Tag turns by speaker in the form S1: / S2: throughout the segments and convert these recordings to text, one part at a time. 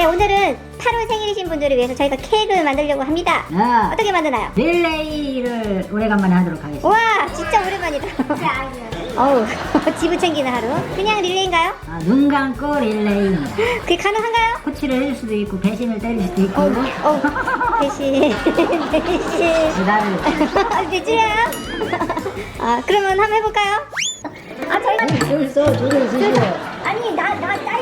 S1: 네, 오늘은 8월 생일이신 분들을 위해서 저희가 케이크를 만들려고 합니다.
S2: 아,
S1: 어떻게 만드나요?
S2: 릴레이를 오래간만에 하도록 하겠습니다.
S1: 와, 진짜 오랜만이다. 어우, 집을 챙기는 하루. 그냥 릴레이인가요?
S2: 아, 눈 감고 릴레이입니다.
S1: 그게 가능한가요?
S2: 코치를 해줄 수도 있고 배신을 때릴 수도 있고
S1: 어, 어, 대신, 대신.
S2: 나를
S1: 네, 찔려요? 아, 그러면 한번 해볼까요? 아, 저희가.
S2: 줄 써, 줄을 서시오.
S1: 아니, 나, 나잘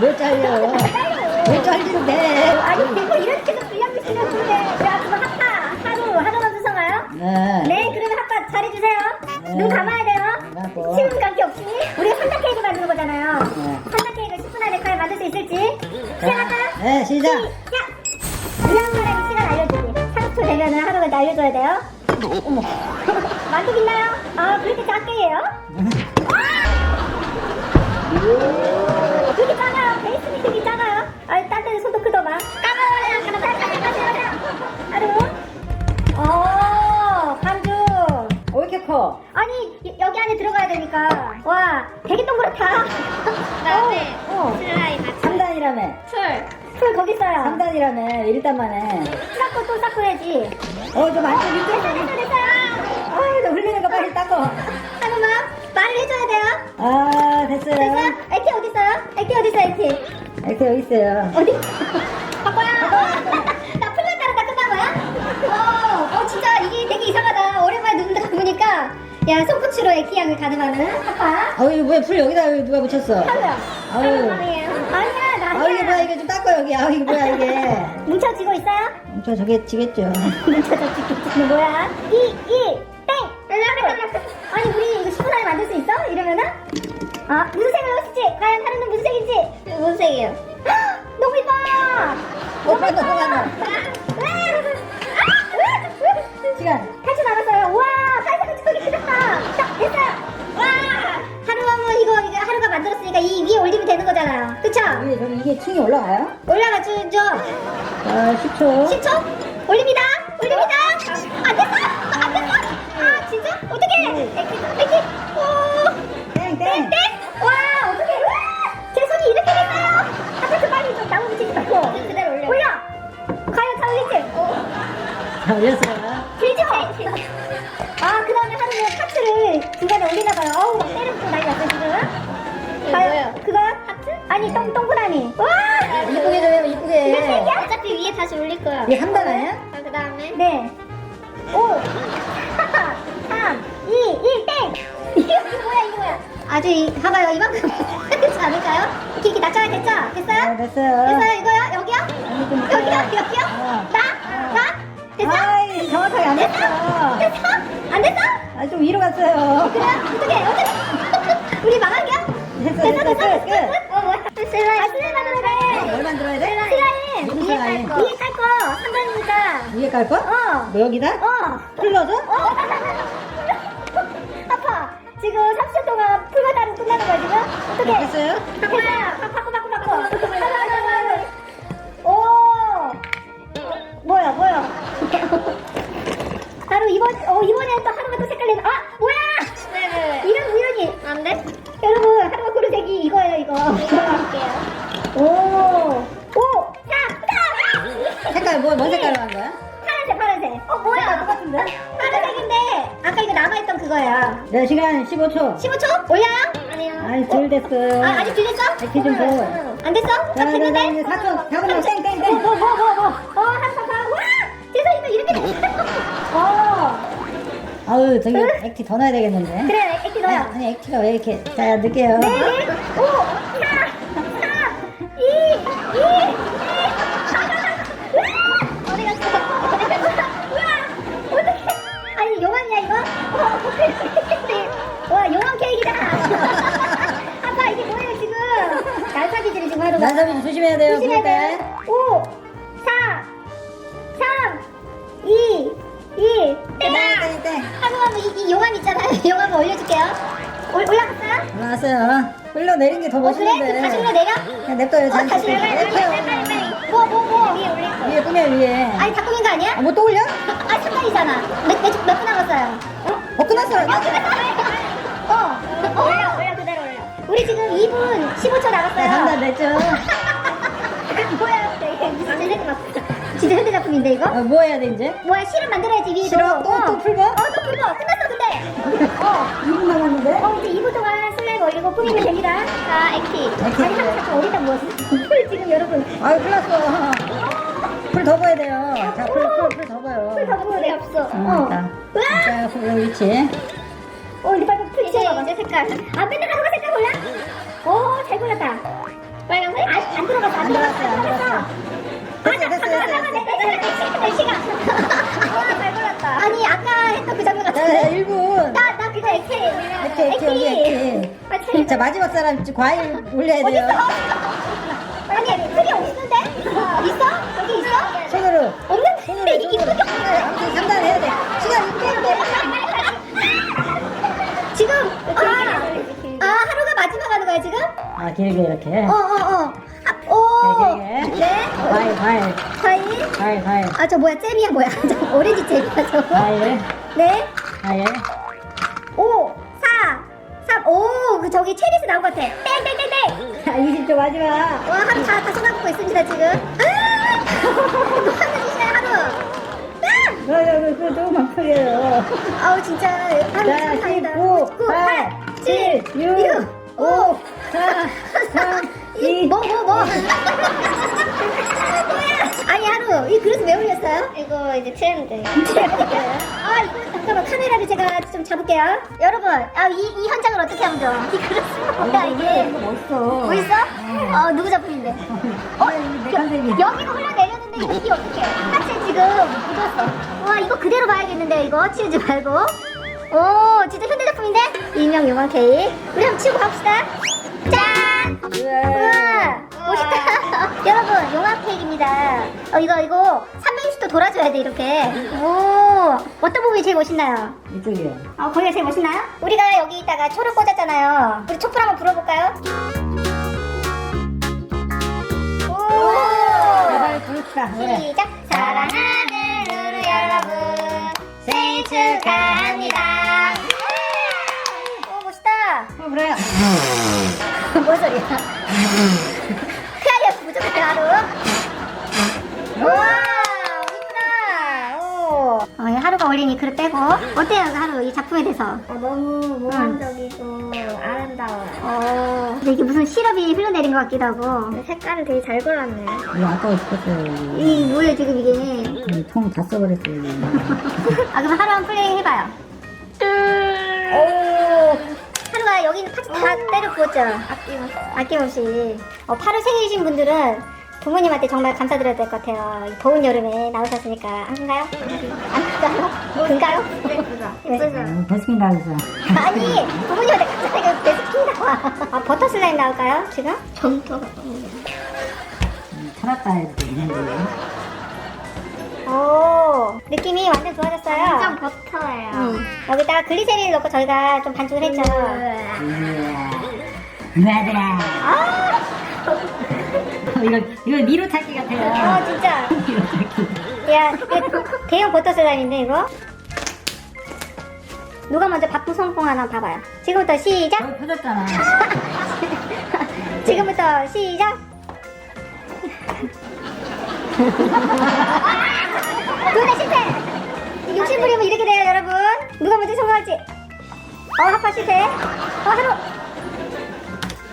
S1: 려.
S2: 왜 잘려?
S1: 잘려.
S2: 왜 잘리는데?
S1: 아니, 그거 이렇게도 불량미 쓰는데. 야, 그거 하파. 하루, 하루만 주성아요?
S2: 네.
S1: 네, 그러면 아빠 잘해주세요.
S2: 네.
S1: 눈 감아야 돼요.
S2: 감고.
S1: 치는 감기 없이. 우리가 산타 케이크 만드는 거잖아요.
S2: 네.
S1: 산타 케이크 10분 안에 과연 만들 수 있을지. 시작할까요?
S2: 네, 시작.
S1: 시작! 우량사랑이 시간 알려주기. 30초 되면은 하루가 날려줘야 돼요. 어머. 만두기 있나요? 아, 그렇게 작게 해요? 하루. 어, 반죽.
S2: 왜 이렇게 커?
S1: 아니 여- 여기 안에 들어가야 되니까 와 되게 동그랗다
S3: 그다음에
S1: 어,
S3: 슬라임 같이
S2: 3단이라며.
S1: 풀풀 거기 있어요
S2: 3단이라며. 1단만에.
S1: 쌓고 또 쌓고 해야지
S2: 어, 좀 안쪽
S1: 됐어
S2: 밑에.
S1: 됐어 됐어요
S2: 아유, 너 흘리는 거 빨리 닦어.
S1: 하루만 말을 해줘야 돼요
S2: 아, 됐어요.
S1: 됐어? 액티 어디 있어요? 액티 어디 있어 액티
S2: 이렇게 여기 있어요.
S1: 어디? 야 액티 향을 가늠하는 파파
S2: 아, 이거 뭐야, 풀 여기다 왜 누가 붙였어?
S1: 하루야
S2: 아유.
S1: 아니야 나
S2: 아, 이게 뭐야,
S1: 아니야
S2: 이거 좀 닦아, 여기. 아, 이게 뭐야, 이게.
S1: 뭉쳐지고 있어요?
S2: 저, 저게 지겠죠.
S1: 뭉쳐져 찍겠지는 뭐야? 이, 이, 땡! 아니, 우리 이거 10분 안에 만들 수 있어? 이러면은? 아, 무슨 색을 쓸지? 과연 하루는 무슨 색인지? 무슨 색이에요? 너무 이뻐!
S2: 어, 빨리 가, 빨리 가. 시간.
S1: 만들었으니까 이 위에 올리면 되는 거잖아요. 그쵸?
S2: 이게, 저기, 이게 층이 올라가요?
S1: 올라가 주죠.
S2: 자, 10초.
S1: 10초 올립니다 올립니다 안 됐어 안 됐어 아 진짜 어떻게 액티 액티 동 동그라미 와
S2: 이쁘게 좀 해요, 이쁘게.
S3: 어차피 위에 다시 올릴 거야
S2: 이게 3단 아니야?
S3: 아, 그 다음에
S1: 네. 5, 4, 3, 2, 1, 땡! 이거, 뭐야, 이거 뭐야? 아주, 이, 봐봐요, 이만큼 되지 않을까요? 이렇게, 이렇게 낮춰야 됐죠?
S2: 아,
S1: 됐어요?
S2: 됐어요.
S1: 됐어요, 이거요? 여기요?
S2: 좀
S1: 여기요? 여기요?
S2: 어.
S1: 나? 나? 됐어?
S2: 아이, 정확하게 안 됐어.
S1: 됐어? 안 됐어?
S2: 아, 좀 위로 갔어요.
S1: 그래? 어떻게, 어떻게? 우리 망한겨?
S2: 됐어,
S1: 됐어,
S2: 됐어,
S1: 됐어?
S2: 끝, 끝.
S1: 슬라임. 아, 슬라임 만들어야 돼.
S2: 뭘 만들어야 돼?
S1: 슬라임.
S2: 무슨
S1: 위에 깔
S2: 슬라임?
S1: 거. 위에 깔 거. 3번이니까.
S2: 위에 깔 거?
S1: 어.
S2: 뭐 여기다?
S1: 어.
S2: 풀러서?
S1: 어? 아파. 지금 30초 동안 풀바다로 끝나는 거야, 지금? 어떻게?
S2: 됐어요?
S1: 됐어요. 바꿔, 바꿔, 바꿔. 하나, 하나, 하나. 오. 뭐야, 뭐야. 하루 이번, 어, 이번에는 또 하루가 또 색깔 내는, 아! 뭐야!
S3: 네네
S1: 이런 우연히.
S3: 안 돼?
S2: 4시간 15초.
S1: 15초? 올려.
S3: 아니요.
S2: 어? 됐어.
S1: 아, 아직 덜 됐어?
S2: 아, 이렇게 좀 어, 더.
S1: 어, 안 됐어?
S2: 자, 딱
S1: 됐는데?
S2: 자, 자, 4초. 잡으면 땡, 땡, 땡.
S1: 뭐, 뭐, 뭐, 뭐. 어, 한 번, 한 번. 와! 죄송해요. 이렇게 됐어. 어.
S2: 아우, 저기 액티 더 넣어야 되겠는데.
S1: 그래, 액티 넣어요.
S2: 아니, 액티가 왜 이렇게. 자, 넣을게요.
S1: 네, 네.
S2: 오. 조심해야 돼요,
S1: 조심해야. 돼 요. 5, 4, 3, 2, 1.
S2: 땡, 땡, 땡.
S1: 하루하면 이, 이 용암 있잖아요. 용암 올려줄게요. 올, 올라갔어요?
S2: 올라왔어요. 흘러 내린 게 더
S1: 어, 그래?
S2: 멋있는데.
S1: 그럼 다시 올려내려?
S2: 그냥 냅둬요,
S1: 어,
S2: 잔
S1: 다시
S2: 씩
S1: 올려. 빨리, 빨리, 빨리, 빨리. 뭐, 뭐, 뭐. 위에 거.
S2: 위에 꾸며, 위에.
S1: 아니, 다 꾸민 거 아니야?
S2: 아, 뭐 또 올려?
S1: 아, 3번이잖아. 몇, 몇, 몇분 남았어요? 어?
S2: 어, 끝났어요.
S1: 어, 끝났어. 어. 올려, 올려, 그대로 올려. 우리 지금 2분 15초
S2: 네,
S1: 남았어요.
S2: 장난 됐죠?
S1: 현대작품인데 이거?
S2: 어, 뭐 해야 돼 이제?
S1: 뭐야 실을 만들어야지 위에도
S2: 실어? 또- 또 풀고?
S1: 어또 풀고 끝났어 근데 어
S2: 2분 남았는데?
S1: 어, 이제 2분 동안 슬라임 올리고 뿌리면 됩니다. 자, 액티. 아니, 잠깐 어디다 모았어? 풀 지금 여러분.
S2: 아유 큰일 났어 풀더 부어야 돼요 자풀풀풀더 부어요
S1: 풀더 부어야 돼.
S3: 없어.
S1: 어.
S2: 자,
S1: 으아!
S2: 자, 위치
S1: 어, 이제 빨리 풀
S3: 이제
S1: 이제
S3: 색깔.
S1: 아, 맨날 가는 거 색깔 몰라? 오, 잘 골랐다.
S3: 빨간색?
S1: 안, 안 들어갔어,
S2: 안안
S1: 들어갔어.
S2: 안 들어갔어요.
S1: 맞아,
S2: 됐어, 됐어, 됐어, 자 마지막 사람 과일 올려야 돼요.
S1: 아니, 풀이 없는데? 있어? 여기 있어?
S2: 손으로.
S1: 없는데?
S2: 손으로 손으로.
S1: 이거
S2: 아무튼 3단 해야 돼. 시간 이렇게
S1: 지금 아, 아 하루가 마지막 하는 거야 지금?
S2: 아 길게 이렇게.
S1: 어어어. 오.
S2: 네, 네.
S1: 네.
S2: 과일 과일.
S1: 과일?
S2: 과일 과일.
S1: 아 저 뭐야 잼이야 뭐야? 저 오렌지 잼이야 저거
S2: 과일.
S1: 네?
S2: 과일
S1: 그 저기 체리스 나온 것 같아. 땡땡땡땡.
S2: 자 20초 마지막
S1: 와, 하루 다, 다 쏟아붓고 있습니다, 지금. 아! 뭐 하는 짓이야, 하루. 아!
S2: 그거 그거 조금만 풀려요
S1: 아우, 진짜. 하루 자참 다행이다.
S2: 19 8 7 6 5 4 3 2
S1: 뭐, 뭐, 뭐. 아니, 하루, 이 그릇 왜 올렸어요?
S3: 이거 이제 트렌드.
S1: 아, 이거 잠깐만 카메라를 제가 좀 잡을게요. 여러분, 아, 이, 이 현장을 어떻게 하면 좋아? 이 그릇은 뭐야, 이게?
S2: 멋있어
S1: 뭐 있어? 어, 누구 작품인데? 어,
S2: 내 컨셉이
S1: 여기도 흘러내렸는데 이게, 이게 어떡해? 사실 지금 묻었어. 와, 이거 그대로 봐야겠는데, 이거? 치우지 말고. 오, 진짜 현대 작품인데? 일명 요만 케이크. 우리 한번 치우고 갑시다. 짠! 우와, 멋있다. 여러분, 용암 케이크입니다. 어, 이거, 이거, 360도 돌아줘야 돼, 이렇게. 오, 어떤 부분이 제일 멋있나요?
S2: 이쪽이요
S1: 어, 거기가 제일 멋있나요? 우리가 여기 있다가 초를 꽂았잖아요. 우리 촛불 한번 불어볼까요? 오!
S2: 빨리 부릅시다 노래
S1: 시작! 사랑하는 루루 여러분, 생일 축하합니다. 오, 멋있다.
S2: 어, 그래요
S1: 뭔 소리야? 올린 이 그릇 빼고 어때요 그 하루 이 작품에 대해서?
S3: 어, 너무 몽환적이고 아름다워요.
S1: 어. 근데 이게 무슨 시럽이 흘러내린 것 같기도 하고.
S3: 색깔을 되게 잘 골랐네.
S2: 이거 아까워 죽겠어요
S1: 이 뭐예요 지금 이게?
S2: 통다 써버렸어요.
S1: 아 그럼 하루 한 플레이 해봐요. 오. 하루가 여기 있는 파츠 다 때려 부었죠?
S3: 아낌없이.
S1: 아낌없이. 어, 8월 생일이신 분들은 부모님한테 정말 감사드려야 될 것 같아요. 이 더운 여름에 나오셨으니까. 안가요? 안 가요? 근가요? 네.
S2: 어, 베스킨 라빈스
S1: 아니, 부모님한테 감사하게 베스킨 나와. 아, 버터 슬라임 나올까요, 지금?
S3: 점토가
S2: 살았다 해도 되는데
S1: 오, 느낌이 완전 좋아졌어요.
S3: 완전 버터예요.
S1: 음, 여기다가 글리세린을 넣고 저희가 좀 반죽을 했죠.
S3: 음.
S2: 누나들아
S1: 아,
S2: 이거 이거 미로 찾기 같아요
S1: 어, 진짜.
S2: 미로
S1: 야, 이거 대형 버터 슬라임인데, 이거? 누가 먼저 밥부 성공 하나 봐봐요. 지금부터 시작!
S2: 저기 펴졌잖아
S1: 지금부터 시작! 둘 다 실패! 욕심 부리면 이렇게 돼요, 여러분. 누가 먼저 성공할지. 어, 하파 실패. 어, 하루.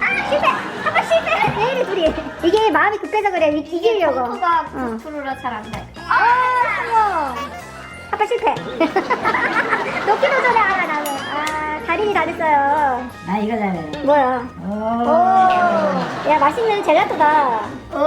S1: 아, 실패! 왜 이래, 둘이. 이게 마음이 급해서 그래. 이- 이기려고.
S3: 점토가
S1: 응.
S3: 9%라 잘 안 돼.
S1: 아, 성공! 하파 실패. 높이 도전해, 알아, 나는. 아, 달인이 다 됐어요.
S2: 나 이거 잘해
S1: 뭐야?
S2: 오.
S1: 오, 야 맛있는 젤라또다. 오,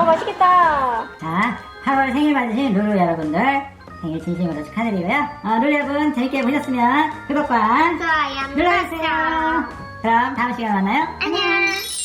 S1: 오, 맛있겠다.
S2: 자 8월 생일 맞으신 루루 여러분들 생일 진심으로 축하드리고요 어, 루루 여러분 재밌게 보셨으면 구독과
S3: 좋아요.
S2: 눌러주세요 그럼 다음 시간에 만나요.
S3: 안녕.